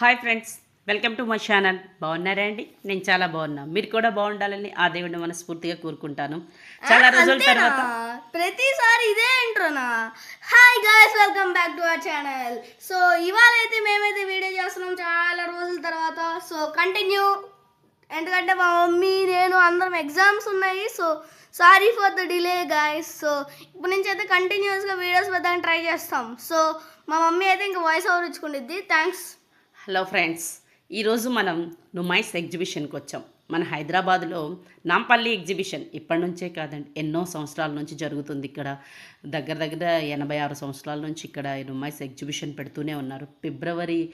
Hi friends welcome to my channel. బాగున్నారా అండి? నేను చాలా బాగున్నా. మీరు కూడా బాగుండాలని ఆ దేవుడిని మనస్ఫూర్తిగా కోరుకుంటాను. చాలా రోజుల? తర్వాత ప్రతిసారి ఇదే ఇంట్రోనా hi guys welcome back to our channel. So ఇవాళ అయితే మేమైతే వీడియో చేస్తున్నాం చాలా రోజుల తర్వాత. So continue. ఎందుకంటే మా మమ్మీ నేను అందరం ఎగ్జామ్స్ ఉన్నాయి. So sorry for the delay guys. So ఇప్పటి నుంచి అయితే కంటిన్యూస్గా వీడియోస్ పెట్టడానికి ట్రై చేస్తాం. సో మా మమ్మీ అయితే ఇంకా వాయిస్ ఓవర్ ఇచ్చుకుంటుంది థ్యాంక్స్ హలో ఫ్రెండ్స్ ఈరోజు మనం నుమైస్ ఎగ్జిబిషన్కి వచ్చాం. మన హైదరాబాద్లో నాంపల్లి ఎగ్జిబిషన్ ఇప్పటి నుంచే కాదండి ఎన్నో సంవత్సరాల నుంచి జరుగుతుంది ఇక్కడ. దగ్గర దగ్గర ఎనభై ఆరు సంవత్సరాల నుంచి ఇక్కడ నుమైస్ ఎగ్జిబిషన్ పెడుతూనే ఉన్నారు. ఫిబ్రవరి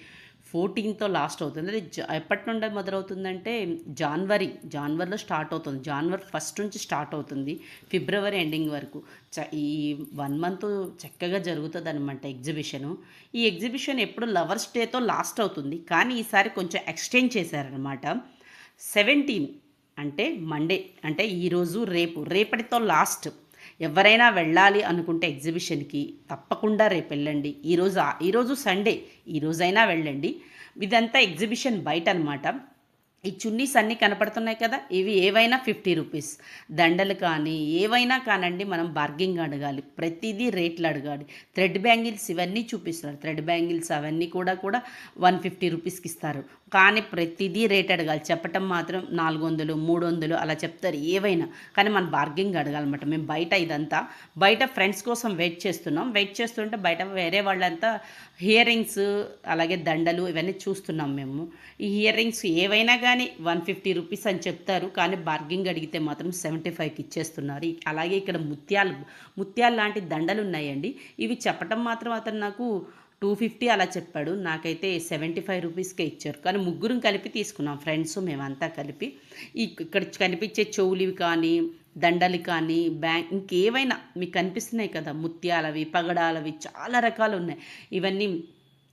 ఫోర్టీన్తో లాస్ట్ అవుతుంది. అది ఎప్పటి నుండి మొదలవుతుందంటే జాన్వరి జాన్వరిలో స్టార్ట్ అవుతుంది. జాన్వరి ఫస్ట్ నుంచి స్టార్ట్ అవుతుంది ఫిబ్రవరి ఎండింగ్ వరకు. చ ఈ వన్ మంత్ చక్కగా జరుగుతుంది అనమాట ఎగ్జిబిషను. ఈ ఎగ్జిబిషన్ ఎప్పుడు లవర్స్ డేతో లాస్ట్ అవుతుంది. కానీ ఈసారి కొంచెం ఎక్స్టెండ్ చేశారనమాట సెవెంటీన్ అంటే మండే అంటే ఈరోజు రేపు రేపటితో లాస్ట్. ఎవరైనా వెళ్ళాలి అనుకుంటే ఎగ్జిబిషన్కి తప్పకుండా రేపు వెళ్ళండి. ఈరోజు ఈరోజు సండే ఈరోజైనా వెళ్ళండి. ఇదంతా ఎగ్జిబిషన్ బయట అనమాట ఈ చున్నీస్ అన్నీ కనపడుతున్నాయి కదా ఇవి ఏవైనా ఫిఫ్టీ రూపీస్. దండలు కానీ ఏవైనా కానండి మనం బార్గింగ్ అడగాలి ప్రతిదీ రేట్లు అడగాలి. థ్రెడ్ బ్యాంగిల్స్ ఇవన్నీ చూపిస్తారు థ్రెడ్ బ్యాంగిల్స్ అవన్నీ కూడా కూడా వన్ ఫిఫ్టీ రూపీస్కి ఇస్తారు. కానీ ప్రతిదీ రేట్ అడగాలి చెప్పటం మాత్రం నాలుగు వందలు మూడు వందలు అలా చెప్తారు ఏవైనా. కానీ మనం బార్గింగ్ అడగాలన్నమాట. మేము బయట ఇదంతా బయట ఫ్రెండ్స్ కోసం వెయిట్ చేస్తున్నాం. వెయిట్ చేస్తుంటే బయట వేరే వాళ్ళంతా హియరింగ్స్ రింగ్స్ అలాగే దండలు ఇవన్నీ చూస్తున్నాం మేము. ఈ హియరింగ్స్ రింగ్స్ ఏవైనా కానీ వన్ ఫిఫ్టీ రూపీస్ అని చెప్తారు. కానీ బార్గింగ్ అడిగితే మాత్రం సెవెంటీ ఫైవ్కి ఇచ్చేస్తున్నారు. అలాగే ఇక్కడ ముత్యాలు ముత్యాలు లాంటి దండలు ఉన్నాయండి. ఇవి చెప్పటం మాత్రం అతను నాకు టూ ఫిఫ్టీ అలా చెప్పాడు. నాకైతే సెవెంటీ ఫైవ్ రూపీస్కే ఇచ్చారు. కానీ ముగ్గురం కలిపి తీసుకున్నాం. ఫ్రెండ్స్ మేమంతా కలిపి. ఇక్కడ కనిపించే చెవులివి కానీ దండలు కానీ బ్యాంక్ ఇంకేవైనా మీకు కనిపిస్తున్నాయి కదా ముత్యాలవి పగడాలవి చాలా రకాలు ఉన్నాయి. ఇవన్నీ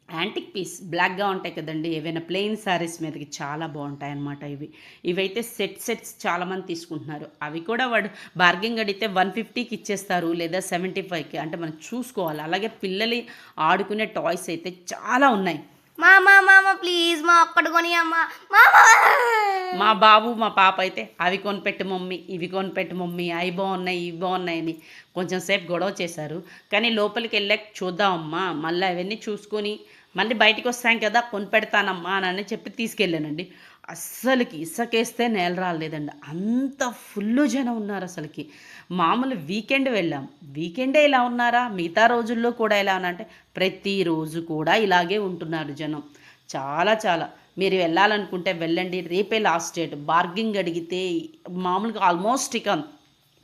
యాంటిక్ పీస్ బ్లాక్గా ఉంటాయి కదండి. ఏవైనా ప్లెయిన్ శారీస్ మీదకి చాలా బాగుంటాయి అన్నమాట ఇవి. ఇవైతే సెట్ సెట్స్ చాలామంది తీసుకుంటున్నారు. అవి కూడా వాడు బార్గింగ్ అడిగితే వన్ ఫిఫ్టీకి ఇచ్చేస్తారు లేదా సెవెంటీ ఫైవ్కి. అంటే మనం చూసుకోవాలి. అలాగే పిల్లలు ఆడుకునే టాయ్స్ అయితే చాలా ఉన్నాయి. మామ మామ ప్లీజ్ మా ఒక్కడు కొని అమ్మ. మామ. మా బాబు మా పాప అయితే అవి కొనిపెట్టు మమ్మీ ఇవి కొనిపెట్టు మమ్మీ అవి బాగున్నాయి ఇవి బాగున్నాయని కొంచెం సేపు గొడవ చేశారు. కానీ లోపలికి వెళ్ళాక చూద్దామమ్మా మళ్ళీ అవన్నీ చూసుకొని మళ్ళీ బయటికి వస్తాం కదా కొనిపెడతానమ్మా అని చెప్పి తీసుకెళ్ళానండి. అస్సలకి ఇసుకేస్తే నేల రాలేదండి. అంత ఫుల్ జనం ఉన్నారు అసలుకి. మామూలు వీకెండ్ వెళ్ళాం. వీకెండే ఇలా ఉన్నారా? మిగతా రోజుల్లో కూడా ఎలా ఉన్నారంటే ప్రతిరోజు కూడా ఇలాగే ఉంటున్నారు జనం. చాలా చాలా. మీరు వెళ్ళాలనుకుంటే వెళ్ళండి. రేపే లాస్ట్ డేట్. బార్గింగ్ అడిగితే మామూలుగా ఆల్మోస్ట్ ఇక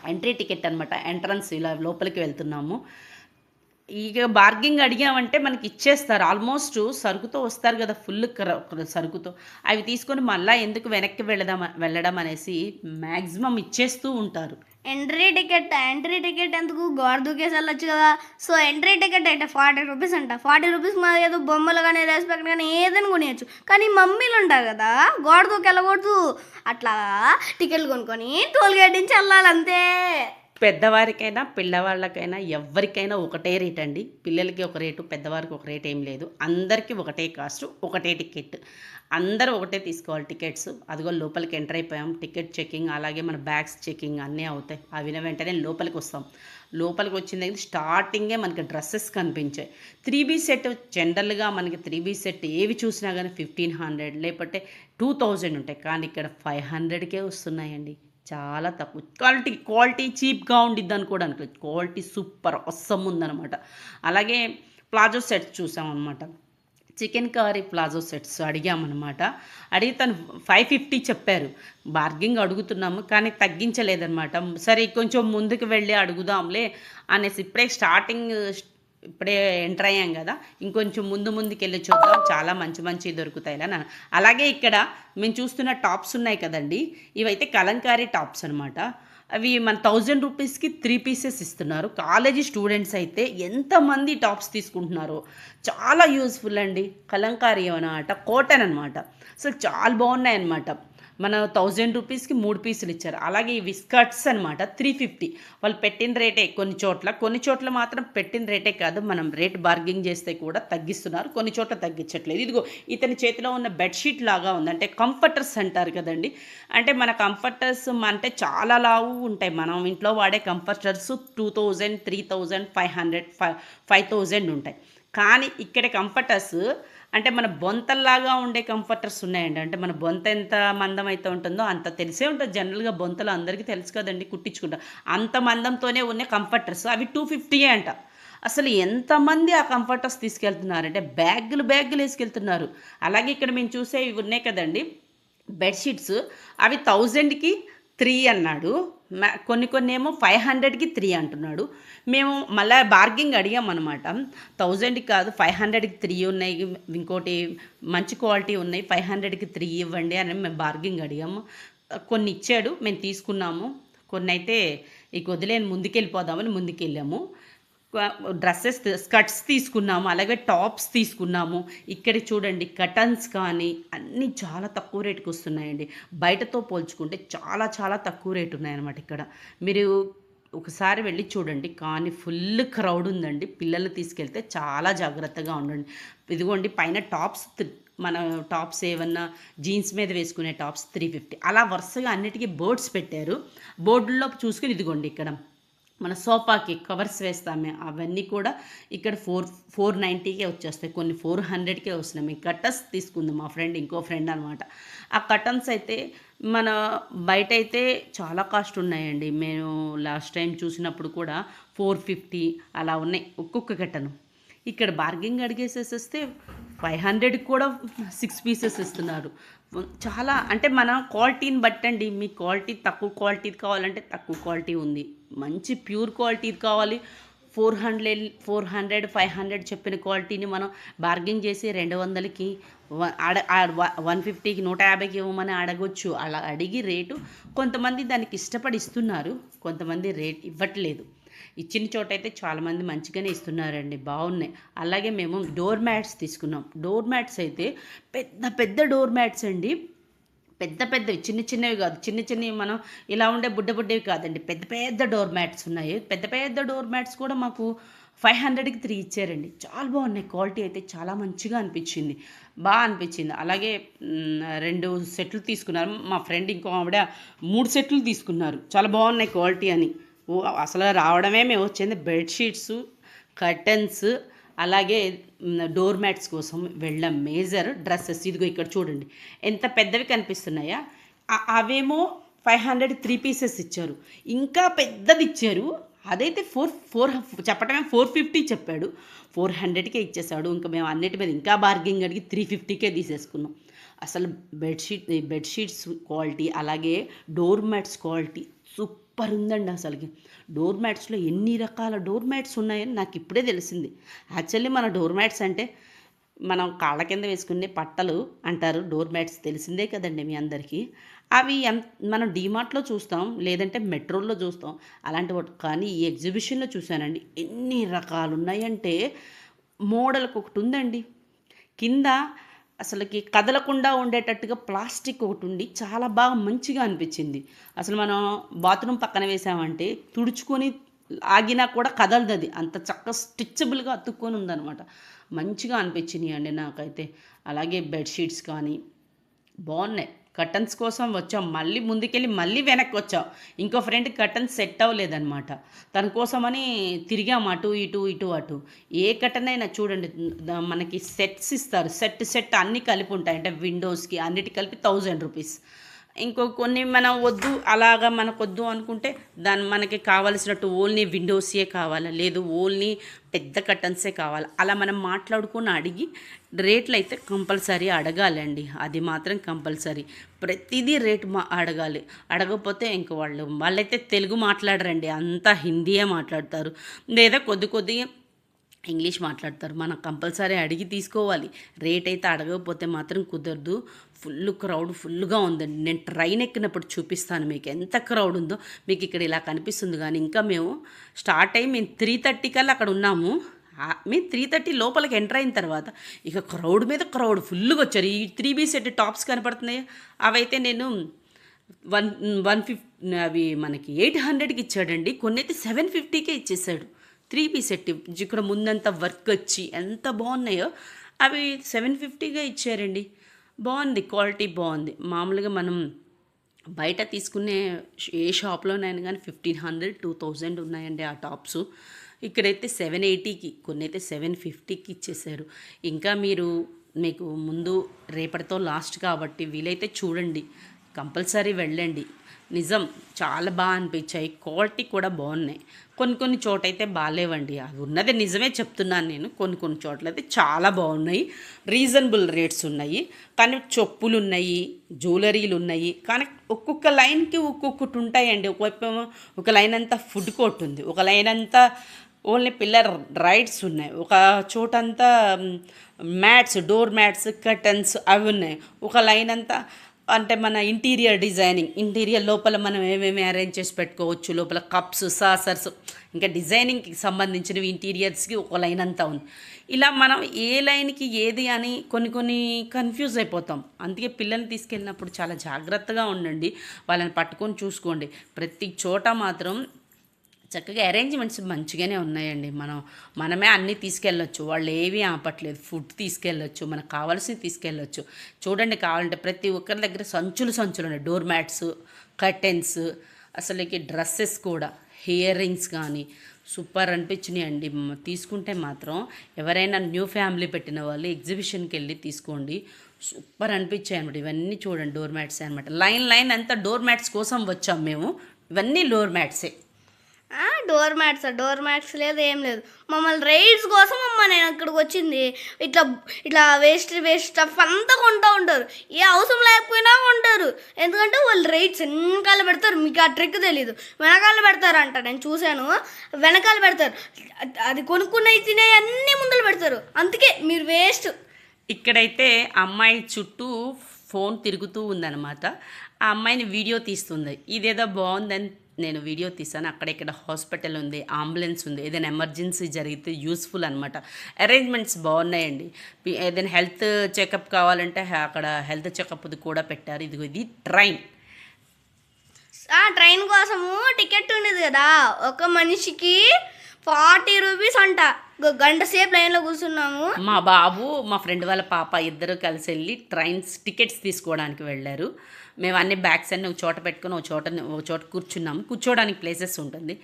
ఎంట్రీ టికెట్ అనమాట ఎంట్రన్స్ ఇలా లోపలికి వెళ్తున్నాము. ఇక బార్గింగ్ అడిగామంటే మనకి ఇచ్చేస్తారు. ఆల్మోస్ట్ సరుకుతో వస్తారు కదా ఫుల్ సరుకుతో. అవి తీసుకొని మళ్ళీ ఎందుకు వెనక్కి వెళ్ళడం వెళ్ళడం అనేసి మ్యాక్సిమం ఇచ్చేస్తూ ఉంటారు. ఎంట్రీ టికెట్ ఎంట్రీ టికెట్ ఎందుకు? గోడ దూకేసి వెళ్ళొచ్చు కదా. సో ఎంట్రీ టికెట్ అంటే ఫార్టీ రూపీస్ అంట. ఫార్టీ రూపీస్ మన ఏదో బొమ్మలు కానీ రెస్పెక్ట్ కానీ ఏదైనా కొనియచ్చు. కానీ మమ్మీలు ఉంటారు కదా గోడ దూకి వెళ్ళకూడదు. అట్లా టికెట్లు కొనుక్కొని టోల్గేట్ నుంచి వెళ్ళాలి అంతే. పెద్దవారికైనా పిల్లవాళ్ళకైనా ఎవరికైనా ఒకటే రేట్ అండి. పిల్లలకి ఒక రేటు పెద్దవారికి ఒక రేట్ ఏం లేదు. అందరికీ ఒకటే కాస్ట్ ఒకటే టికెట్. అందరూ ఒకటే తీసుకోవాలి టికెట్స్. అదిగో లోపలికి ఎంటర్ అయిపోయాం. టికెట్ చెకింగ్ అలాగే మన బ్యాగ్స్ చెకింగ్ అన్నీ అవుతాయి. అవిన వెంటనే లోపలికి వస్తాం. లోపలికి వచ్చిన దగ్గర స్టార్టింగే మనకి డ్రెస్సెస్ కనిపించాయి. త్రీ బీ సెట్ జనరల్గా మనకి త్రీ బీ సెట్ ఏవి చూసినా కానీ ఫిఫ్టీన్ హండ్రెడ్ లేకపోతే టూ థౌజండ్ ఉంటాయి. కానీ ఇక్కడ ఫైవ్ హండ్రెడ్కే వస్తున్నాయండి. చాలా తక్కువ. క్వాలిటీ క్వాలిటీ చీప్గా ఉండిద్ది అనుకోవడానికి క్వాలిటీ సూపర్ అస్సం ఉందన్నమాట. అలాగే ప్లాజో సెట్స్ చూసామన్నమాట. చికెన్ కర్రీ ప్లాజో సెట్స్ అడిగామన్నమాట. అడిగి తను ఫైవ్ ఫిఫ్టీ చెప్పారు. బార్గింగ్ అడుగుతున్నాము కానీ తగ్గించలేదన్నమాట. సరే కొంచెం ముందుకు వెళ్ళి అడుగుదాంలే అనేసి ఇప్పుడే స్టార్టింగ్ ఇప్పుడే ఎంటర్ అయ్యాం కదా. ఇంకొంచెం ముందు ముందుకు వెళ్ళి చూద్దాం చాలా మంచి మంచి దొరుకుతాయి అని అలాగే ఇక్కడ మేము చూస్తున్న టాప్స్ ఉన్నాయి కదండి. ఇవైతే కలంకారీ టాప్స్ అనమాట అవి మన థౌజండ్ రూపీస్కి త్రీ పీసెస్ ఇస్తున్నారు. కాలేజీ స్టూడెంట్స్ అయితే ఎంతమంది టాప్స్ తీసుకుంటున్నారో చాలా యూస్ఫుల్ అండి. కలంకారీ అనమాట కాటన్ అనమాట అసలు చాలా బాగున్నాయి అనమాట మన థౌజండ్ రూపీస్కి మూడు పీసులు ఇచ్చారు. అలాగే ఇవి స్కర్ట్స్ అనమాట త్రీ ఫిఫ్టీ వాళ్ళు పెట్టిన రేటే కొన్ని చోట్ల కొన్ని చోట్ల మాత్రం పెట్టిన రేటే కాదు మనం రేట్ బార్గింగ్ చేస్తే కూడా తగ్గిస్తున్నారు కొన్ని చోట్ల తగ్గించట్లేదు. ఇదిగో ఇతని చేతిలో ఉన్న బెడ్షీట్ లాగా ఉంది. అంటే కంఫర్టర్స్ అంటారు కదండి. అంటే మన కంఫర్టర్స్ అంటే చాలా లావు ఉంటాయి. మనం ఇంట్లో వాడే comforters two thousand three thousand five hundred five five thousand ఉంటాయి. కానీ ఇక్కడ కంఫర్టర్స్ అంటే మన బొంతల్లాగా ఉండే కంఫర్టర్స్ ఉన్నాయండి. అంటే మన బొంత ఎంత మందం అయితే ఉంటుందో అంత తెలిసే ఉంటుంది. జనరల్గా బొంతలు అందరికీ తెలుసు కదండి కుట్టించుకుంటా. అంత మందంతోనే ఉన్న కంఫర్టర్స్. అవి టూ ఫిఫ్టీయే అంట. అసలు ఎంతమంది ఆ కంఫర్టర్స్ తీసుకెళ్తున్నారంటే బ్యాగులు బ్యాగులు వేసుకెళ్తున్నారు. అలాగే ఇక్కడ మేము చూసే ఇవి ఉన్నాయి కదండి. బెడ్షీట్స్. అవి థౌజండ్కి త్రీ అన్నాడు. కొన్ని కొన్ని ఏమో ఫైవ్ హండ్రెడ్కి త్రీ అంటున్నాడు. మేము మళ్ళీ బార్గింగ్ అడిగామన్నమాట. థౌజండ్కి కాదు ఫైవ్ హండ్రెడ్కి త్రీ ఉన్నాయి. ఇంకోటి మంచి క్వాలిటీ ఉన్నాయి. ఫైవ్ హండ్రెడ్కి త్రీ ఇవ్వండి అని మేము బార్గింగ్ అడిగాము. కొన్ని ఇచ్చాడు మేము తీసుకున్నాము. కొన్ని అయితే ఇక వదిలేని ముందుకెళ్ళిపోదామని ముందుకెళ్ళాము. డ్రెస్సెస్ స్కర్ట్స్ తీసుకున్నాము అలాగే టాప్స్ తీసుకున్నాము. ఇక్కడ చూడండి కటన్స్ కానీ అన్నీ చాలా తక్కువ రేటుకి వస్తున్నాయండి. బయటతో పోల్చుకుంటే చాలా చాలా తక్కువ రేటు ఉన్నాయన్నమాట ఇక్కడ. మీరు ఒకసారి వెళ్ళి చూడండి కానీ ఫుల్ క్రౌడ్ ఉందండి. పిల్లలు తీసుకెళ్తే చాలా జాగ్రత్తగా ఉండండి. ఇదిగోండి పైన టాప్స్ మన టాప్స్ ఏమన్నా జీన్స్ మీద వేసుకునే టాప్స్ త్రీ ఫిఫ్టీ. అలా వరుసగా అన్నిటికీ బోర్డ్స్ పెట్టారు. బోర్డుల్లో చూసుకుని ఇదిగోండి ఇక్కడ. మన సోఫాకి కవర్స్ వేస్తామే అవన్నీ కూడా ఇక్కడ ఫోర్ ఫోర్ నైంటీకే వచ్చేస్తాయి. కొన్ని ఫోర్ హండ్రెడ్కే వస్తున్నాయి. మేము కట్టన్స్ తీసుకుంది మా ఫ్రెండ్ ఇంకో ఫ్రెండ్ అనమాట ఆ కటన్స్ అయితే మన బయట అయితే చాలా కాస్ట్ ఉన్నాయండి. మేము లాస్ట్ టైం చూసినప్పుడు కూడా ఫోర్ ఫిఫ్టీ అలా ఉన్నాయి ఒక్కొక్క కట్టను. ఇక్కడ బార్గింగ్ అడిగేసేసి వస్తే ఫైవ్ హండ్రెడ్కి కూడా సిక్స్ పీసెస్ ఇస్తున్నారు. చాలా అంటే మన క్వాలిటీని బట్టండి. మీ క్వాలిటీ తక్కువ క్వాలిటీది కావాలంటే తక్కువ క్వాలిటీ ఉంది. మంచి ప్యూర్ క్వాలిటీది కావాలి. Four hundred four hundred five hundred చెప్పిన క్వాలిటీని మనం బార్గింగ్ చేసి రెండు వందలకి అడ వన్ ఫిఫ్టీకి నూట యాభైకి ఇవ్వమని అడగొచ్చు. అలా అడిగి రేటు కొంతమంది దానికి ఇష్టపడి ఇస్తున్నారు. కొంతమంది రేట్ ఇవ్వట్లేదు. ఇచ్చిన చోట అయితే చాలామంది మంచిగానే ఇస్తున్నారండి బాగున్నాయి. అలాగే మేము డోర్ మ్యాట్స్ తీసుకున్నాం. డోర్ మ్యాట్స్ అయితే పెద్ద పెద్ద డోర్ మ్యాట్స్ అండి. పెద్ద పెద్దవి చిన్న చిన్నవి కాదు. చిన్న చిన్నవి మనం ఇలా ఉండే బుడ్డ బుడ్డవి కాదండి. పెద్ద పెద్ద డోర్ మ్యాట్స్ ఉన్నాయి. పెద్ద పెద్ద డోర్ మ్యాట్స్ కూడా మాకు ఫైవ్ హండ్రెడ్కి త్రీ ఇచ్చారండి. చాలా బాగున్నాయి. క్వాలిటీ అయితే చాలా మంచిగా అనిపించింది. బాగా అనిపించింది. అలాగే రెండు సెట్లు తీసుకున్నారు. మా ఫ్రెండ్ ఇంకో ఆవిడ మూడు సెట్లు తీసుకున్నారు. చాలా బాగున్నాయి క్వాలిటీ అని. అసలు రావడమే మేము వచ్చింది బెడ్షీట్స్ కర్టన్స్ అలాగే డోర్ మ్యాట్స్ కోసం వెళ్ళాం. మేజర్ డ్రెస్సెస్ ఇదిగో ఇక్కడ చూడండి. ఎంత పెద్దవి కనిపిస్తున్నాయా? అవేమో ఫైవ్ హండ్రెడ్ త్రీ పీసెస్ ఇచ్చారు. ఇంకా పెద్దది ఇచ్చారు. అదైతే ఫోర్ ఫోర్ చెప్పటమే ఫోర్ ఫిఫ్టీ చెప్పాడు. ఫోర్ హండ్రెడ్కే ఇచ్చేసాడు ఇంకా మేము అన్నిటి మీద ఇంకా బార్గింగ్ అడిగి త్రీ ఫిఫ్టీకే తీసేసుకున్నాం. అసలు బెడ్షీట్ బెడ్షీట్స్ క్వాలిటీ అలాగే door mats quality super super ఉందండి అసలుకి. డోర్ మ్యాట్స్లో ఎన్ని రకాల డోర్ మ్యాట్స్ ఉన్నాయని నాకు ఇప్పుడే తెలిసింది. యాక్చువల్లీ మన డోర్ మ్యాట్స్ అంటే మనం కాళ్ళ కింద వేసుకునే పట్టలు అంటారు డోర్ మ్యాట్స్ తెలిసిందే కదండి మీ అందరికీ. అవి ఎంత మనం డీమార్ట్లో చూస్తాం లేదంటే మెట్రోల్లో చూస్తాం అలాంటి వాటి కానీ ఈ ఎగ్జిబిషన్లో చూశానండి. ఎన్ని రకాలు ఉన్నాయంటే మోడల్కి ఒకటి ఉందండి. కింద అసలుకి కదలకుండా ఉండేటట్టుగా ప్లాస్టిక్ ఒకటి ఉండి చాలా బాగా మంచిగా అనిపించింది. అసలు మనం బాత్రూమ్ పక్కన వేసామంటే తుడుచుకొని ఆగినా కూడా కదలదు అది. అంత చక్క స్టిచ్చబుల్గా అతుక్కొని ఉందన్నమాట. మంచిగా అనిపించినాయి అండి నాకైతే. అలాగే బెడ్షీట్స్ కానీ బాగున్నాయి కర్టన్స్ కోసం వచ్చాం. మళ్ళీ ముందుకెళ్ళి మళ్ళీ వెనక్కి వచ్చాం ఇంకో ఫ్రెండ్ కర్టన్స్ సెట్ అవ్వలేదన్నమాట. తన కోసమని తిరిగాం అటు ఇటు ఇటు అటు. ఏ కర్టన్ అయినా చూడండి మనకి సెట్స్ ఇస్తారు. సెట్ సెట్ అన్నీ కలిపి ఉంటాయి. అంటే విండోస్కి అన్నిటి కలిపి థౌజండ్ రూపీస్ ఇంకో కొన్ని మనం వద్దు అలాగా మనకు వద్దు అనుకుంటే దాని మనకి కావాల్సినట్టు ఓన్లీ విండోసే కావాలా? లేదు ఓన్లీ పెద్ద కర్టన్సే కావాలి? అలా మనం మాట్లాడుకుని అడిగి రేట్లు అయితే కంపల్సరీ అడగాలండి. అది మాత్రం కంపల్సరీ. ప్రతిదీ రేట్ మా అడగాలి. అడగకపోతే ఇంక వాళ్ళు వాళ్ళైతే తెలుగు మాట్లాడరండి. అంతా హిందీయే మాట్లాడతారు. లేదా కొద్ది కొద్దిగా ఇంగ్లీష్ మాట్లాడతారు. మనం కంపల్సరీ అడిగి తీసుకోవాలి. రేట్ అయితే అడగకపోతే మాత్రం కుదరదు. ఫుల్ క్రౌడ్ ఫుల్గా ఉందండి. నేను ట్రైన్ ఎక్కినప్పుడు చూపిస్తాను మీకు. ఎంత క్రౌడ్ ఉందో మీకు ఇక్కడ ఇలా కనిపిస్తుంది. కానీ ఇంకా మేము స్టార్ట్ అయ్యి మేము త్రీ థర్టీ కల్లా అక్కడ ఉన్నాము. మీ త్రీ థర్టీ లోపలికి ఎంటర్ అయిన తర్వాత ఇక క్రౌడ్ మీద క్రౌడ్ ఫుల్గా వచ్చారు. ఈ త్రీ బీ సెట్ టాప్స్ కనపడుతున్నాయి? అవైతే నేను వన్ వన్ ఫిఫ్ అవి మనకి ఎయిట్ హండ్రెడ్కి ఇచ్చాడండి. కొన్ని అయితే సెవెన్ ఫిఫ్టీకే ఇచ్చేసాడు. త్రీ పీస్ సెట్ ఇక్కడ ముందంతా వర్క్ వచ్చి ఎంత బాగున్నాయో అవి సెవెన్ ఫిఫ్టీగా ఇచ్చారండి. బాగుంది క్వాలిటీ బాగుంది. మామూలుగా మనం బయట తీసుకునే ఏ షాప్లోనైనా కానీ ఫిఫ్టీన్ హండ్రెడ్ టూ థౌజండ్ ఉన్నాయండి ఆ టాప్స్. ఇక్కడైతే సెవెన్ ఎయిటీకి కొన్ని అయితే సెవెన్ ఫిఫ్టీకి ఇచ్చేసారు ఇంకా మీరు మీకు ముందు రేపటితో లాస్ట్ కాబట్టి వీలైతే చూడండి. కంపల్సరీ వెళ్ళండి. నిజం చాలా బాగా అనిపించాయి. క్వాలిటీ కూడా బాగున్నాయి. కొన్ని కొన్ని చోట అయితే బాగాలేవండి. అది ఉన్నది నిజమే చెప్తున్నాను నేను. కొన్ని కొన్ని చోట్ల అయితే చాలా బాగున్నాయి. రీజనబుల్ రేట్స్ ఉన్నాయి. కానీ చెప్పులు ఉన్నాయి జ్యువెలరీలు ఉన్నాయి కానీ ఒక్కొక్క లైన్కి ఒక్కొక్కటి ఉంటాయండి. ఒకవైపు ఒక లైన్ అంతా ఫుడ్ కోర్ట్ ఉంది. ఒక లైన్ అంతా ఓన్లీ పిల్లర్ రైడ్స్ ఉన్నాయి. ఒక చోటంతా మ్యాట్స్ డోర్ మ్యాట్స్ కర్టన్స్ అవి ఉన్నాయి. ఒక లైన్ అంతా అంటే మన ఇంటీరియర్ డిజైనింగ్ ఇంటీరియర్ లోపల మనం ఏమేమి అరేంజ్ చేసి పెట్టుకోవచ్చు లోపల కప్స్ సాసర్స్ ఇంకా డిజైనింగ్కి సంబంధించినవి ఇంటీరియర్స్కి ఒక లైన్ అంతా ఉంది. ఇలా మనం ఏ లైన్కి ఏది అని కొన్ని కొన్ని కన్ఫ్యూజ్ అయిపోతాం. అందుకే పిల్లల్ని తీసుకెళ్ళినప్పుడు చాలా జాగ్రత్తగా ఉండండి. వాళ్ళని పట్టుకొని చూసుకోండి. ప్రతి చోట మాత్రం చక్కగా అరేంజ్మెంట్స్ మంచిగానే ఉన్నాయండి. మనం మనమే అన్నీ తీసుకెళ్ళొచ్చు. వాళ్ళు ఏవి ఆపట్లేదు. ఫుడ్ తీసుకెళ్ళొచ్చు. మనకు కావాల్సినవి తీసుకెళ్ళొచ్చు. చూడండి కావాలంటే ప్రతి ఒక్కరి దగ్గర సంచులు సంచులు ఉన్నాయి. డోర్ మ్యాట్స్ కర్టెన్స్ అసలుకి డ్రెస్సెస్ కూడా. హియర్ రింగ్స్ కానీ సూపర్ అనిపించినాయి అండి తీసుకుంటే మాత్రం ఎవరైనా న్యూ ఫ్యామిలీ పెట్టిన వాళ్ళు ఎగ్జిబిషన్కి వెళ్ళి తీసుకోండి. సూపర్ అనిపించాయి అనమాట ఇవన్నీ చూడండి డోర్ మ్యాట్సే అనమాట లైన్ లైన్ అంతా డోర్ మ్యాట్స్ కోసం వచ్చాం మేము. ఇవన్నీ డోర్ మ్యాట్సే డోర్ మ్యాట్స్ డోర్ మ్యాట్స్ లేదు ఏం లేదు. మమ్మల్ని రైడ్స్ కోసం అమ్మ నేను ఇక్కడికి వచ్చింది. ఇట్లా ఇట్లా వేస్ట్ వేస్ట్ స్టఫ్ అంతా కొంటూ ఉంటారు. ఏ అవసరం లేకపోయినా కొంటారు. ఎందుకంటే వాళ్ళు రైడ్స్ వెనకాల పెడతారు. మీకు ఆ ట్రిక్ తెలీదు. వెనకాల పెడతారు అంట నేను చూశాను. వెనకాల పెడతారు. అది- అది కొనుక్కున్నవి తినే అన్ని ముందలు పెడతారు. అందుకే మీరు వేస్ట్ ఇక్కడైతే అమ్మాయి చుట్టూ ఫోన్ తిరుగుతూ ఉందన్నమాట. ఆ అమ్మాయిని వీడియో తీస్తుంది. ఇదేదో బాగుందని నేను వీడియో తీసాను. అక్కడ ఇక్కడ హాస్పిటల్ ఉంది అంబులెన్స్ ఉంది. ఏదైనా ఎమర్జెన్సీ జరిగితే యూస్ఫుల్ అనమాట అరేంజ్మెంట్స్ బాగున్నాయండి. ఏదైనా హెల్త్ చెకప్ కావాలంటే అక్కడ హెల్త్ చెకప్ కూడా పెట్టారు. ఇదిగో ఇది ట్రైన్. ఆ ట్రైన్ కోసము టికెట్ ఉండేది కదా. ఒక మనిషికి ఫార్టీ రూపీస్ అంట. గంట సేపు లైన్లో కూర్చున్నాము. మా బాబు మా ఫ్రెండ్ వాళ్ళ పాప ఇద్దరు కలిసి వెళ్ళి ట్రైన్స్ టికెట్స్ తీసుకోవడానికి వెళ్ళారు. మేము అన్ని బ్యాగ్స్ అన్ని ఒక చోట పెట్టుకొని ఒక చోట ఒక చోట కూర్చున్నాము. కూర్చోవడానికి ప్లేసెస్ ఉంటుంది.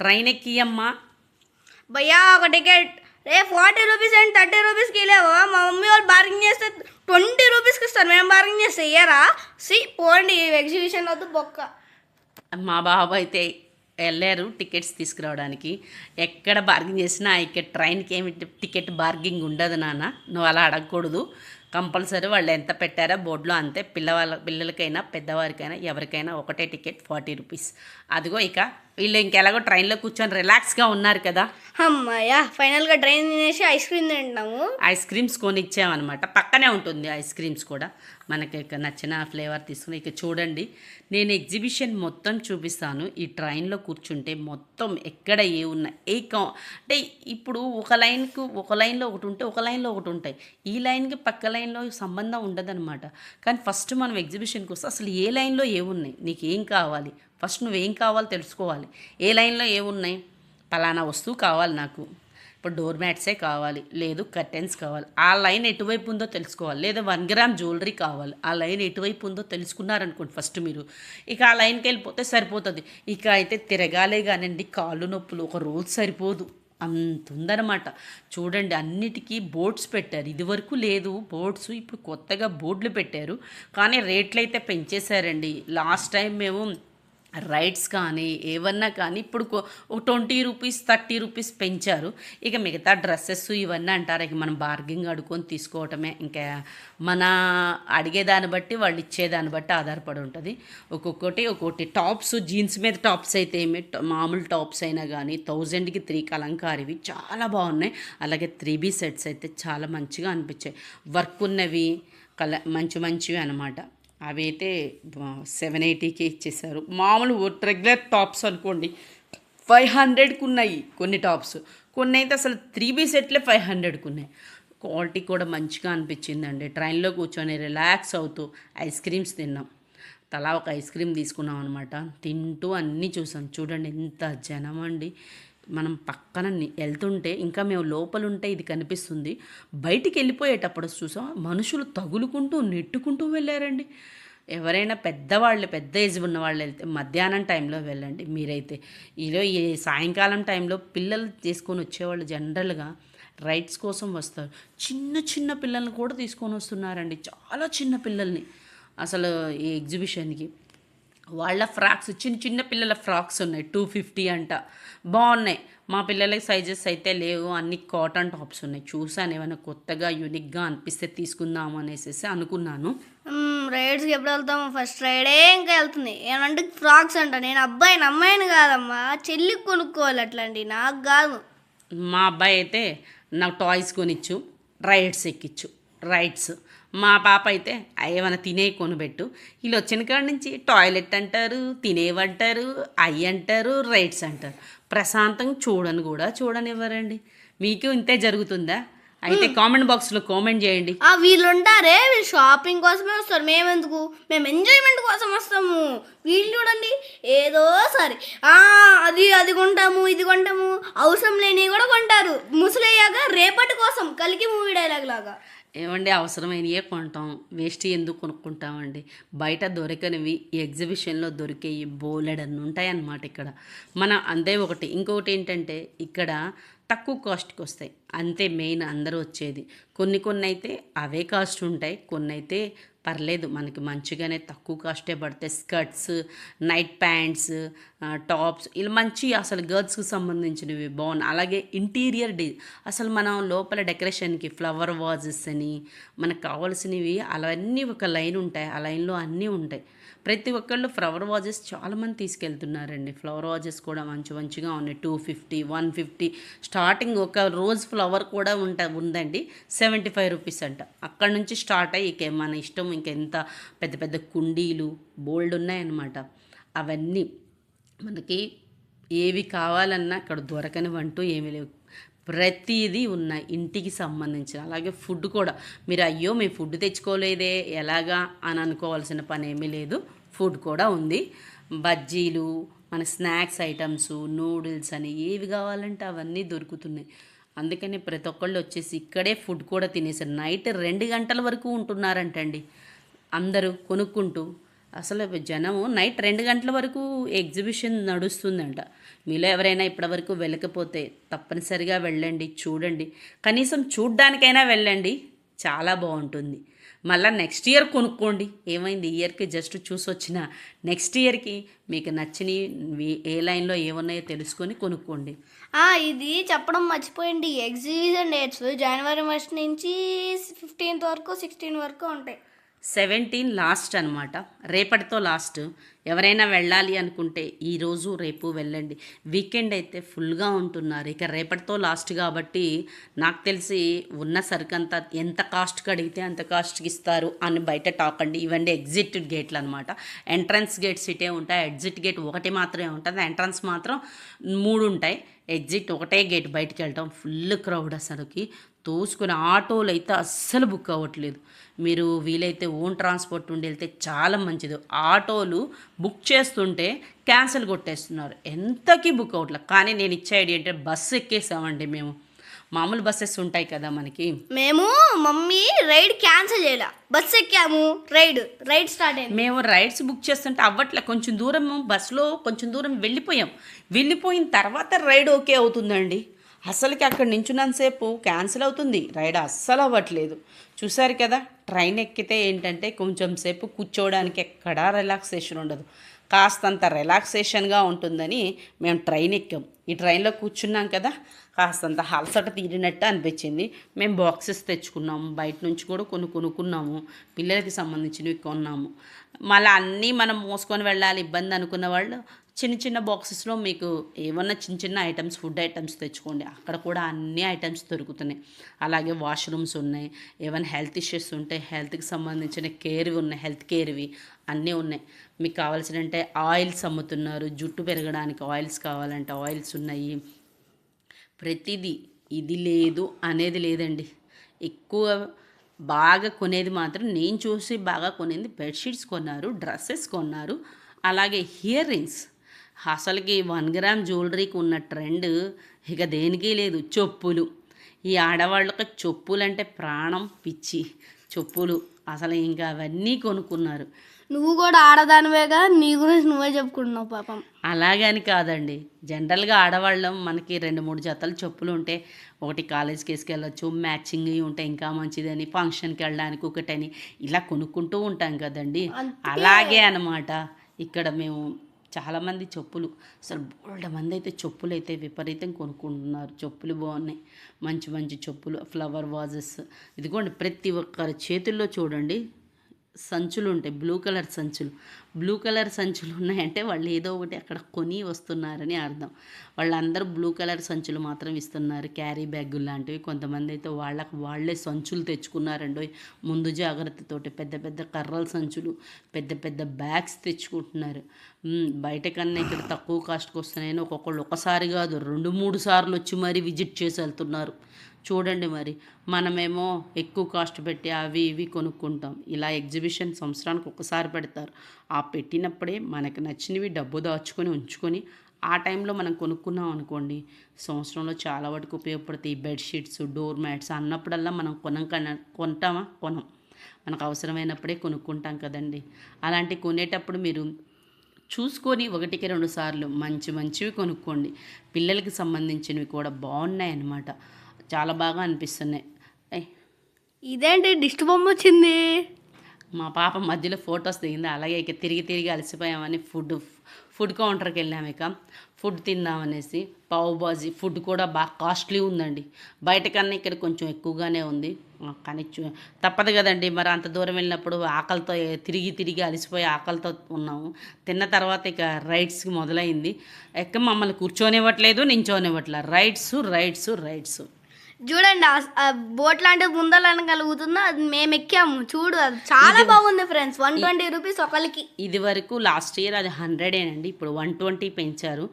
ట్రైన్ ఎక్కియమ్మా. భయ్యా ఒక టికెట్. రే ఫార్టీ రూపీస్ అండ్ థర్టీ రూపీస్కి వెళ్ళావా? మా మమ్మీ వాళ్ళు బార్గింగ్ చేస్తే ట్వంటీ రూపీస్కి ఇస్తారు. మేము బార్గింగ్ చేస్తే ఇయ్యరా? సి పోండి ఎగ్జిబిషన్ వద్దు బొక్క. మా బాబు అయితే వెళ్ళారు టికెట్స్ తీసుకురావడానికి. ఎక్కడ బార్గింగ్ చేసినా ఇక్కడ ట్రైన్కి ఏమి టికెట్ బార్గింగ్ ఉండదు నాన్న. నువ్వు అలా అడగకూడదు. కంపల్సరీ వాళ్ళు ఎంత పెట్టారో బోర్డులో అంతే. పిల్లవాళ్ళ పిల్లలకైనా పెద్దవారికైనా ఎవరికైనా ఒకటే టికెట్ ఫార్టీ రూపీస్. అదిగో ఇక వీళ్ళు ఇంకెలాగో ట్రైన్లో కూర్చొని రిలాక్స్గా ఉన్నారు కదా. అమ్మాయ్యా ఫైనల్గా ట్రైన్ తినేసి ఐస్ క్రీమ్ తింటున్నాము. ఐస్ క్రీమ్స్ కొని ఇచ్చామన్నమాట పక్కనే ఉంటుంది ఐస్ క్రీమ్స్ కూడా. మనకి నచ్చిన ఫ్లేవర్ తీసుకుని ఇక చూడండి. నేను ఎగ్జిబిషన్ మొత్తం చూపిస్తాను. ఈ ట్రైన్లో కూర్చుంటే మొత్తం ఎక్కడ ఏ ఉన్న ఏ కౌ అంటే ఇప్పుడు ఒక లైన్కు ఒక లైన్లో ఒకటి ఉంటే ఒక లైన్లో ఒకటి ఉంటాయి. ఈ లైన్కి పక్క లైన్లో సంబంధం ఉండదన్నమాట. కానీ ఫస్ట్ మనం ఎగ్జిబిషన్కి వస్తే అసలు ఏ లైన్లో ఏ ఉన్నాయి? నీకు ఏం కావాలి? ఫస్ట్ నువ్వేం కావాలో తెలుసుకోవాలి. ఏ లైన్లో ఏమున్నాయి పలానా వస్తువు కావాలి నాకు. ఇప్పుడు డోర్ మ్యాట్సే కావాలి. లేదు కర్టెన్స్ కావాలి. ఆ లైన్ ఎటువైపు ఉందో తెలుసుకోవాలి. లేదా వన్ గ్రామ్ జ్యువెలరీ కావాలి. ఆ లైన్ ఎటువైపు ఉందో తెలుసుకున్నారనుకోండి ఫస్ట్ మీరు. ఇక ఆ లైన్కి వెళ్ళిపోతే సరిపోతుంది. ఇక అయితే తిరగాలే కానండి కాళ్ళు నొప్పులు ఒక రోజు సరిపోదు. అంత ఉందన్నమాట. చూడండి అన్నిటికీ బోర్డ్స్ పెట్టారు. ఇదివరకు లేదు. బోర్డ్స్ ఇప్పుడు కొత్తగా బోర్డులు పెట్టారు. కానీ రేట్లు అయితే పెంచేశారండి. లాస్ట్ టైం మేము రైడ్స్ కానీ ఏవన్నా కానీ ఇప్పుడు ట్వంటీ రూపీస్ థర్టీ రూపీస్ పెంచారు. ఇక మిగతా డ్రెస్సెస్ ఇవన్నీ అంటారు. ఇక మనం బార్గింగ్ అడుకొని తీసుకోవటమే. ఇంకా మన అడిగేదాన్ని బట్టి వాళ్ళు ఇచ్చేదాన్ని బట్టి ఆధారపడి ఉంటుంది. ఒక్కొక్కటి ఒక్కొక్కటి టాప్స్ జీన్స్ మీద టాప్స్ అయితే ఏమి మామూలు టాప్స్ అయినా కానీ థౌజండ్కి త్రీ కలంకారివి చాలా బాగున్నాయి. అలాగే త్రీ బీ సెట్స్ అయితే చాలా మంచిగా అనిపించాయి. వర్క్ ఉన్నవి కల మంచి మంచివి అనమాట అవి అయితే సెవెన్ ఎయిటీకే ఇచ్చేసారు మామూలు రెగ్యులర్ టాప్స్ అనుకోండి ఫైవ్ హండ్రెడ్కి ఉన్నాయి కొన్ని టాప్స్ కొన్ని అయితే అసలు త్రీ బీ సెట్లే ఫైవ్ హండ్రెడ్కి ఉన్నాయి క్వాలిటీ కూడా మంచిగా అనిపించిందండి. ట్రైన్లో కూర్చొని రిలాక్స్ అవుతూ ఐస్ క్రీమ్స్ తిన్నాం. తలా ఒక ఐస్ క్రీమ్ తీసుకున్నాం అనమాట తింటూ అన్నీ చూసాం. చూడండి ఎంత జనం అండి మనం పక్కన వెళ్తుంటే ఇంకా మేము లోపల ఉంటే ఇది కనిపిస్తుంది. బయటికి వెళ్ళిపోయేటప్పుడు చూసాం మనుషులు తగులుకుంటూ నెట్టుకుంటూ వెళ్ళారండి. ఎవరైనా పెద్దవాళ్ళు పెద్ద ఏజ్ ఉన్న వాళ్ళు వెళ్తే మధ్యాహ్నం టైంలో వెళ్ళండి. మీరైతే ఈలో ఈ సాయంకాలం టైంలో పిల్లలు తీసుకొని వచ్చేవాళ్ళు జనరల్గా రైడ్స్ కోసం వస్తారు. చిన్న చిన్న పిల్లల్ని కూడా తీసుకొని వస్తున్నారండి. చాలా చిన్న పిల్లల్ని. అసలు ఈ ఎగ్జిబిషన్కి వాళ్ళ ఫ్రాక్స్ చిన్న చిన్న పిల్లల ఫ్రాక్స్ ఉన్నాయి. టూ ఫిఫ్టీ అంట. బాగున్నాయి. మా పిల్లలకి సైజెస్ అయితే లేవు. అన్ని కాటన్ టాప్స్ ఉన్నాయి. చూసాను ఏమైనా కొత్తగా యూనిక్గా అనిపిస్తే తీసుకుందాం అనేసి అనుకున్నాను. రైడ్స్కి ఎప్పుడు వెళ్తాము ఫస్ట్ రైడే ఇంకా వెళ్తుంది. ఏమంటే ఫ్రాక్స్ అంట. నేను అబ్బాయిని అమ్మాయిని కాదమ్మా. చెల్లికి కొనుక్కోవాలి అట్లాంటి. నాకు కాదు. మా అబ్బాయి అయితే నాకు టాయ్స్ కొనిచ్చు. రైడ్స్ ఎక్కిచ్చు. రైడ్స్ మా పాప అయితే ఏమైనా తినే కొనిపెట్టు వీళ్ళు వచ్చిన కాడ నుంచి టాయిలెట్ అంటారు తినేవంటారు అవి అంటారు రైడ్స్ అంటారు. ప్రశాంతంగా చూడని కూడా చూడనివ్వరండి. మీకు ఇంతే జరుగుతుందా? అయితే కామెంట్ బాక్స్లో కామెంట్ చేయండి. ఆ వీళ్ళు ఉంటారే వీళ్ళు షాపింగ్ కోసమే వస్తారు. మేమెందుకు? మేము ఎంజాయ్మెంట్ కోసం వస్తాము. వీళ్ళు చూడండి ఏదో సరే. ఆ, అది అది కొంటాము ఇది కొంటాము. అవసరం లేనివి కూడా కొంటారు. ముసలయ్యాక రేపటి కోసం కలికి మూవీ డైలాగ్ లాగా. ఏమండి అవసరమైనవే కొంటాం. వేస్ట్ ఎందుకు కొనుక్కుంటామండి? బయట దొరకనివి ఎగ్జిబిషన్లో దొరికేవి బోలెడన్ని ఉంటాయన్నమాట ఇక్కడ. మన అంతే ఒకటి. ఇంకొకటి ఏంటంటే ఇక్కడ తక్కువ కాస్ట్కి వస్తాయి. అంతే మెయిన్ అందరూ వచ్చేది. కొన్ని కొన్ని అయితే అవే కాస్ట్ ఉంటాయి కొన్ని అయితే పర్లేదు మనకి మంచిగానే తక్కువ కాస్టే పడితే స్కర్ట్స్ నైట్ ప్యాంట్స్ టాప్స్ ఇలా మంచి అసలు గర్ల్స్కి సంబంధించినవి బాగున్నాయి. అలాగే ఇంటీరియర్ డి అసలు మనం లోపల డెకరేషన్కి ఫ్లవర్ వాజెస్ అని మనకు కావాల్సినవి అవన్నీ ఒక లైన్ ఉంటాయి. ఆ లైన్లో అన్నీ ఉంటాయి. ప్రతి ఒక్కళ్ళు ఫ్లవర్ వాజెస్ చాలామంది తీసుకెళ్తున్నారండి. ఫ్లవర్ వాజెస్ కూడా మంచి మంచిగా ఉన్నాయి. Two fifty one fifty starting ఒక రోజ్ ఫ్లవర్ కూడా ఉంట ఉందండి. సెవెంటీ ఫైవ్ రూపీస్ అంట. అక్కడ నుంచి స్టార్ట్ అయ్యి ఇక మన ఇష్టం ఇంకెంత పెద్ద పెద్ద కుండీలు బోల్డ్ ఉన్నాయన్నమాట. అవన్నీ మనకి ఏవి కావాలన్నా అక్కడ దొరకనివంటూ ఏమీ లేవు. ప్రతిదీ ఉన్నాయి ఇంటికి సంబంధించిన అలాగే ఫుడ్ కూడా. మీరు అయ్యో మేము ఫుడ్ తెచ్చుకోలేదే ఎలాగా అని అనుకోవాల్సిన పని ఏమీ లేదు. ఫుడ్ కూడా ఉంది. బజ్జీలు మన స్నాక్స్ ఐటమ్స్ నూడిల్స్ అని ఏవి కావాలంటే అవన్నీ దొరుకుతున్నాయి. అందుకని ప్రతి ఒక్కళ్ళు వచ్చేసి ఇక్కడే ఫుడ్ కూడా తినేసారు నైట్ రెండు గంటల వరకు ఉంటున్నారంటండి. అందరూ కొనుక్కుంటూ. అసలు జనము నైట్ రెండు గంటల వరకు ఎగ్జిబిషన్ నడుస్తుందంట. మీలో ఎవరైనా ఇప్పటివరకు వెళ్ళకపోతే తప్పనిసరిగా వెళ్ళండి చూడండి. కనీసం చూడ్డానికైనా వెళ్ళండి. చాలా బాగుంటుంది. మళ్ళీ నెక్స్ట్ ఇయర్ కొనుక్కోండి. ఏమైంది? ఇయర్కి జస్ట్ చూసి వచ్చిన నెక్స్ట్ ఇయర్కి మీకు నచ్చినవి ఏ లైన్లో ఏమున్నాయో తెలుసుకొని కొనుక్కోండి. ఇది చెప్పడం మర్చిపోయింది. ఎగ్జిబిషన్ డేట్స్ జనవరి ఫస్ట్ నుంచి ఫిఫ్టీన్త్ వరకు సిక్స్టీన్ వరకు ఉంటాయి. సెవెంటీన్ లాస్ట్ అనమాట రేపటితో లాస్ట్. ఎవరైనా వెళ్ళాలి అనుకుంటే ఈరోజు రేపు వెళ్ళండి. వీకెండ్ అయితే ఫుల్గా ఉంటున్నారు. ఇక రేపటితో లాస్ట్ కాబట్టి నాకు తెలిసి ఉన్న సరుకంతా ఎంత కాస్ట్కి అడిగితే అంత కాస్ట్కి ఇస్తారు అని బయట టాక్ అండి. ఇవన్నీ ఎగ్జిట్ గేట్లు అనమాట ఎంట్రన్స్ గేట్స్ ఇటే ఉంటాయి. ఎగ్జిట్ గేట్ ఒకటి మాత్రమే ఉంటుంది. ఎంట్రన్స్ మాత్రం మూడు ఉంటాయి. ఎగ్జిట్ ఒకటే గేట్ బయటికి వెళ్ళటం ఫుల్ క్రౌడ్ అసలుకి. తోసుకుని ఆటోలు అయితే అస్సలు బుక్ అవ్వట్లేదు. మీరు వీలైతే ఓన్ ట్రాన్స్పోర్ట్ ఉండి వెళ్తే చాలా మంచిది. ఆటోలు బుక్ చేస్తుంటే క్యాన్సిల్ కొట్టేస్తున్నారు. ఎంతకీ బుక్ అవ్వట్లేదు కానీ నేను ఇచ్చే ఐడియా అంటే బస్సు ఎక్కేసామండి మేము. మామూలు బస్సెస్ ఉంటాయి కదా మనకి. మేము మమ్మీ రైడ్ క్యాన్సిల్ చేయాల. బస్ ఎక్కాము రైడ్. రైడ్ స్టార్ట్ అయింది. మేము రైడ్స్ బుక్ చేస్తుంటే అవ్వట్లే. కొంచెం దూరం బస్సులో కొంచెం దూరం వెళ్ళిపోయాం. వెళ్ళిపోయిన తర్వాత రైడ్ ఓకే అవుతుందండి. అసలుకి అక్కడ నించున్నంతసేపు క్యాన్సిల్ అవుతుంది. రైడ్ అస్సలు అవ్వట్లేదు. చూశారు కదా ట్రైన్ ఎక్కితే ఏంటంటే కొంచెం సేపు కూర్చోవడానికి ఎక్కడా రిలాక్సేషన్ ఉండదు. కాస్తంత రిలాక్సేషన్గా ఉంటుందని మేము ట్రైన్ ఎక్కాం. ఈ ట్రైన్లో కూర్చున్నాం కదా కాస్తంత అలసట తీరినట్టు అనిపించింది. మేము బాక్సెస్ తెచ్చుకున్నాము బయట నుంచి కూడా కొన్ని కొనుక్కున్నాము పిల్లలకి సంబంధించినవి కొన్నాము. మళ్ళీ అన్నీ మనం మోసుకొని వెళ్ళాలి ఇబ్బంది అనుకున్న వాళ్ళు చిన్న చిన్న బాక్సెస్లో మీకు ఏమన్నా చిన్న చిన్న ఐటమ్స్ ఫుడ్ ఐటమ్స్ తెచ్చుకోండి. అక్కడ కూడా అన్ని ఐటమ్స్ దొరుకుతున్నాయి. అలాగే వాష్రూమ్స్ ఉన్నాయి. ఏమైనా హెల్త్ ఇష్యూస్ ఉంటే హెల్త్కి సంబంధించిన కేర్వి ఉన్నాయి. హెల్త్ కేర్వి అన్నీ ఉన్నాయి. మీకు కావాల్సినంటే ఆయిల్స్ అమ్ముతున్నారు. జుట్టు పెరగడానికి ఆయిల్స్ కావాలంటే ఆయిల్స్ ఉన్నాయి. ప్రతిదీ ఇది లేదు అనేది లేదండి. ఎక్కువ బాగా కొనేది మాత్రం నేను చూసి బాగా కొనేది బెడ్షీట్స్ కొన్నారు డ్రెస్సెస్ కొన్నారు. అలాగే ఇయర్ రింగ్స్ అసలుకి వన్ గ్రామ్ జ్యువెలరీకి ఉన్న ట్రెండ్ ఇక దేనికి లేదు. చెప్పులు. ఈ ఆడవాళ్ళకి చెప్పులు అంటే ప్రాణం పిచ్చి. చెప్పులు. అసలు ఇంకా అవన్నీ కొనుక్కున్నారు. నువ్వు కూడా ఆడదానివేగా? నీ గురించి నువ్వే చెప్పుకుంటున్నావు పాపం. అలాగని కాదండి. జనరల్గా ఆడవాళ్ళం మనకి రెండు మూడు జతలు చెప్పులు ఉంటే ఒకటి కాలేజ్కి వేసుకెళ్ళచ్చు మ్యాచింగ్ ఉంటే ఇంకా మంచిదని ఫంక్షన్కి వెళ్ళడానికి ఒకటని ఇలా కొనుక్కుంటూ ఉంటాం కదండి. అలాగే అన్నమాట. ఇక్కడ మేము చాలామంది చెప్పులు. అసలు బోల్డ్ మంది అయితే చెప్పులు అయితే విపరీతం కొనుక్కుంటున్నారు. చెప్పులు బాగున్నాయి. మంచి మంచి చెప్పులు ఫ్లవర్ వాజెస్ ఇదిగోండి ప్రతి ఒక్కరి చేతుల్లో చూడండి. సంచులు ఉంటాయి బ్లూ కలర్ సంచులు. బ్లూ కలర్ సంచులు ఉన్నాయంటే వాళ్ళు ఏదో ఒకటి అక్కడ కొని వస్తున్నారని అర్థం. వాళ్ళందరూ బ్లూ కలర్ సంచులు మాత్రం ఇస్తున్నారు. క్యారీ బ్యాగులు లాంటివి. కొంతమంది అయితే వాళ్ళకి వాళ్ళే సంచులు తెచ్చుకున్నారండి. ముందు జాగ్రత్తతోటి పెద్ద పెద్ద కర్రల సంచులు పెద్ద పెద్ద బ్యాగ్స్ తెచ్చుకుంటున్నారు. బయట కన్నా ఇక్కడ తక్కువ కాస్ట్కి వస్తున్నాయని ఒక్కొక్కళ్ళు. ఒకసారి కాదు రెండు మూడు సార్లు వచ్చి మరీ విజిట్ చేసి వెళ్తున్నారు. చూడండి మరి మనమేమో ఎక్కువ కాస్ట్ పెట్టి అవి ఇవి కొనుక్కుంటాం. ఇలా ఎగ్జిబిషన్ సంవత్సరానికి ఒకసారి పెడతారు. ఆ పెట్టినప్పుడే మనకు నచ్చినవి డబ్బు దాచుకొని ఉంచుకొని ఆ టైంలో మనం కొనుక్కున్నాం అనుకోండి సంవత్సరంలో చాలా వాటికి ఉపయోగపడతాయి. బెడ్షీట్స్ డోర్ మ్యాట్స్ అన్నప్పుడల్లా మనం కొనం కన్నా కొంటామా? కొనం. మనకు అవసరమైనప్పుడే కొనుక్కుంటాం కదండి. అలాంటి కొనేటప్పుడు మీరు చూసుకొని ఒకటికి రెండు సార్లు మంచి మంచివి కొనుక్కోండి. పిల్లలకి సంబంధించినవి కూడా బాగున్నాయి అన్నమాట చాలా బాగా అనిపిస్తున్నాయి. ఇదేంటి దిష్టి బొమ్మ వచ్చింది? మా పాప మధ్యలో ఫొటోస్ దిగింది. అలాగే ఇక తిరిగి తిరిగి అలసిపోయామని ఫుడ్ ఫుడ్ కౌంటర్కి వెళ్ళాము ఇక. ఫుడ్ తిందామనేసి పావు బాజీ ఫుడ్ కూడా బాగా కాస్ట్లీ ఉందండి. బయట కన్నా ఇక్కడ కొంచెం ఎక్కువగానే ఉంది. కానీ తప్పదు కదండి. మరి అంత దూరం వెళ్ళినప్పుడు ఆకలితో తిరిగి తిరిగి అలసిపోయి ఆకలితో ఉన్నాము. తిన్న తర్వాత ఇక రైడ్స్కి మొదలైంది. ఎక్క మమ్మల్ని కూర్చోనివ్వట్లేదు నించోనివ్వట్లేదు. Rides rides rides. చూడండి ఆ- బోట్ లాంటిది ముందలని కలుగుతుందో? అది మేము ఎక్కాము. చూడు అది చాలా బాగుంది ఫ్రెండ్స్ వన్ ట్వంటీ రూపీస్ ఒకరికి ఇది వరకు లాస్ట్ ఇయర్ అది హండ్రెడేనండి ఇప్పుడు వన్ ట్వంటీ పెంచారు.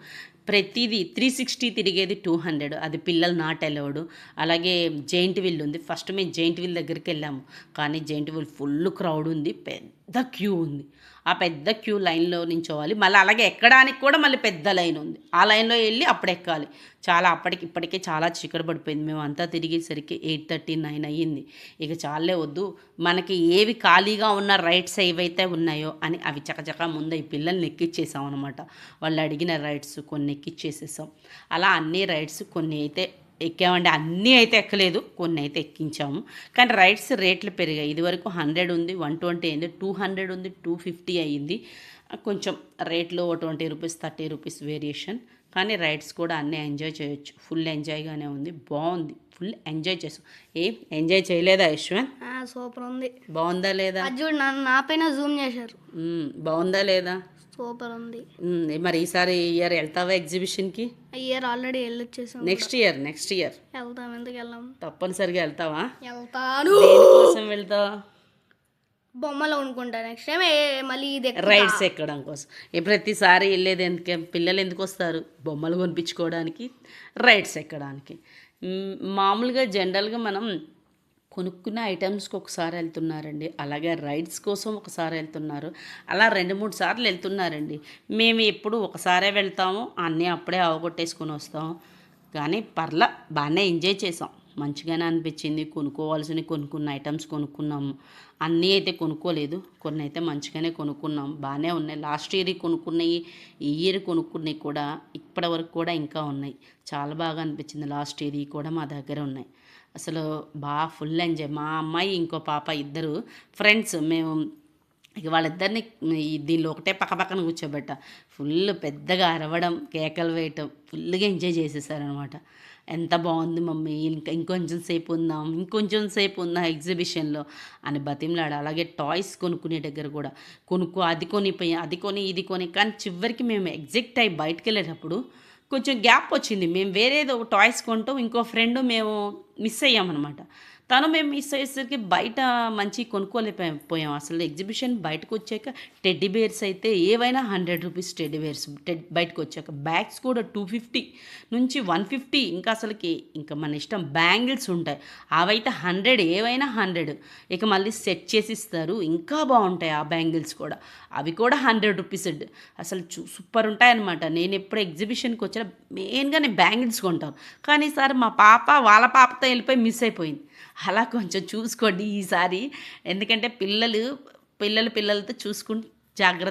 ప్రతిదీ త్రీ సిక్స్టీ తిరిగేది టూ హండ్రెడ్ అది పిల్లలు నాట్ అలౌడ్ అలాగే జైంట్ వీల్ ఉంది. ఫస్ట్ మేము జైంట్ వీల్ దగ్గరికి వెళ్ళాము. కానీ జైంట్ వీల్ ఫుల్ క్రౌడ్ ఉంది. పెద్ద పెద్ద క్యూ ఉంది. ఆ పెద్ద క్యూ లైన్లో నించోవాలి. మళ్ళీ అలాగే ఎక్కడానికి కూడా మళ్ళీ పెద్ద లైన్ ఉంది. ఆ లైన్లో వెళ్ళి అప్పుడు ఎక్కాలి. చాలా అప్పటికి ఇప్పటికే చాలా చీకటి పడిపోయింది. మేము అంతా తిరిగేసరికి ఎయిట్ థర్టీ నైన్ అయ్యింది. ఇక చాలే వద్దు. మనకి ఏవి ఖాళీగా ఉన్న రైడ్స్ ఏవైతే ఉన్నాయో అని అవి చకచక ముందు ఈ పిల్లల్ని ఎక్కిచ్చేసాం అనమాట వాళ్ళు అడిగిన రైడ్స్ కొన్ని ఎక్కిచ్చేసేసాం. అలా అన్ని రైడ్స్ కొన్ని అయితే ఎక్కామండి. అన్నీ అయితే ఎక్కలేదు. కొన్ని అయితే ఎక్కించాము. కానీ రైడ్స్ రేట్లు పెరిగాయి. ఇదివరకు హండ్రెడ్ ఉంది వన్ ట్వంటీ అయింది టూ హండ్రెడ్ ఉంది టూ ఫిఫ్టీ అయ్యింది కొంచెం రేట్లు twenty rupees thirty rupees variation. కానీ రైడ్స్ కూడా అన్నీ ఎంజాయ్ చేయొచ్చు. ఫుల్ ఎంజాయ్గానే ఉంది. బాగుంది. ఫుల్ ఎంజాయ్ చేసాం. ఏం ఎంజాయ్ చేయలేదా యశ్వంత్? సూపర్ ఉంది. బాగుందా లేదా? చూడు నా పైన జూమ్ చేశారు. బాగుందా లేదా? సూపర్ ఉంది. మరి ఈసారి ఇయర్ వెళ్తావా ఎగ్జిబిషన్కి ఇయర్ ఆల్రెడీ వెళ్ళొచ్చేసాం నెక్స్ట్ ఇయర్ నెక్స్ట్ ఇయర్ వెళ్తాం ఎందుకు వెళ్ళాం? తప్పనిసరిగా వెళ్తావా? వెళ్తాను. దేనికోసం వెళ్తావా? బొమ్మలు కొనుక్కుంటా నెక్స్ట్ టైం మళ్ళీ ఇది. రైడ్స్ ఎక్కడం కోసం. ప్రతిసారి వెళ్ళేది ఎందుకు? పిల్లలు ఎందుకు వస్తారు? బొమ్మలు కొనిపించుకోవడానికి రైడ్స్ ఎక్కడానికి. మామూలుగా జనరల్గా మనం కొనుక్కున్న ఐటమ్స్కి ఒకసారి వెళ్తున్నారండి. అలాగే రైడ్స్ కోసం ఒకసారి వెళ్తున్నారు. అలా రెండు మూడు సార్లు వెళ్తున్నారండి. మేము ఎప్పుడు ఒకసారే వెళ్తాము. అన్నీ అప్పుడే అవగొట్టేసుకుని వస్తాం. కానీ పర్ల బాగానే ఎంజాయ్ చేసాం మంచిగానే అనిపించింది. కొనుక్కోవాల్సినవి కొనుక్కున్న ఐటమ్స్ కొనుక్కున్నాము అన్నీ అయితే కొనుక్కోలేదు. కొన్ని అయితే మంచిగానే కొనుక్కున్నాం. బాగానే ఉన్నాయి. లాస్ట్ ఇయర్ కొనుక్కున్నవి ఈ ఇయర్ కొనుక్కున్నవి కూడా ఇప్పటి వరకు కూడా ఇంకా ఉన్నాయి. చాలా బాగా అనిపించింది. లాస్ట్ ఇయర్ కూడా మా దగ్గర ఉన్నాయి. అసలు బాగా ఫుల్ ఎంజాయ్. మా అమ్మాయి ఇంకో పాప ఇద్దరు ఫ్రెండ్స్. మేము ఇక వాళ్ళిద్దరిని దీనిలో ఒకటే పక్క పక్కన కూర్చోబెట్ట. ఫుల్ పెద్దగా అరవడం కేకలు వేయటం ఫుల్గా ఎంజాయ్ చేసేసారనమాట. ఎంత బాగుంది మమ్మీ. ఇంకా ఇంకొంచెం సేపు ఉందాం ఇంకొంచెం సేపు ఉందా ఎగ్జిబిషన్లో అని బతిమలాడ. అలాగే టాయ్స్ కొనుక్కునే దగ్గర కూడా. కొనుక్కో అది కొనిపోయి అది కొని ఇది కొని. కానీ చివరికి మేము ఎగ్జిక్ట్ అయ్యి బయటకు వెళ్ళేటప్పుడు కొంచెం గ్యాప్ వచ్చింది. మేము వేరేదో టాయ్స్ కొంటూ ఇంకో ఫ్రెండ్ మేము మిస్ అయ్యామన్నమాట. తను మేము మిస్ అయ్యేసరికి బయట మంచి కొనుక్కోలేకపోయాం. పోయాం అసలు ఎగ్జిబిషన్ బయటకు వచ్చాక టెడ్డీ బేర్స్ అయితే ఏవైనా hundred rupees teddy bears ted బయటకు వచ్చాక బ్యాగ్స్ కూడా టూ ఫిఫ్టీ నుంచి వన్ ఫిఫ్టీ ఇంకా అసలుకి ఇంకా మన ఇష్టం బ్యాంగిల్స్ ఉంటాయి. అవైతే హండ్రెడ్ ఏవైనా హండ్రెడ్. ఇక మళ్ళీ సెట్ చేసి ఇస్తారు ఇంకా బాగుంటాయి ఆ బ్యాంగిల్స్ కూడా. అవి కూడా హండ్రెడ్ రూపీస్ అసలు చూ సూపర్ ఉంటాయి అనమాట నేను ఎప్పుడు ఎగ్జిబిషన్కి వచ్చిన మెయిన్గా నేను బ్యాంగిల్స్ కొంటాను కానీ సార్ మా పాప వాళ్ళ పాపతో వెళ్ళిపోయి మిస్ అయిపోయింది. అలా కొంచెం చూసుకోండి ఈసారి. ఎందుకంటే పిల్లలు పిల్లలు పిల్లలతో చూసుకుంటూ జాగ్రత్త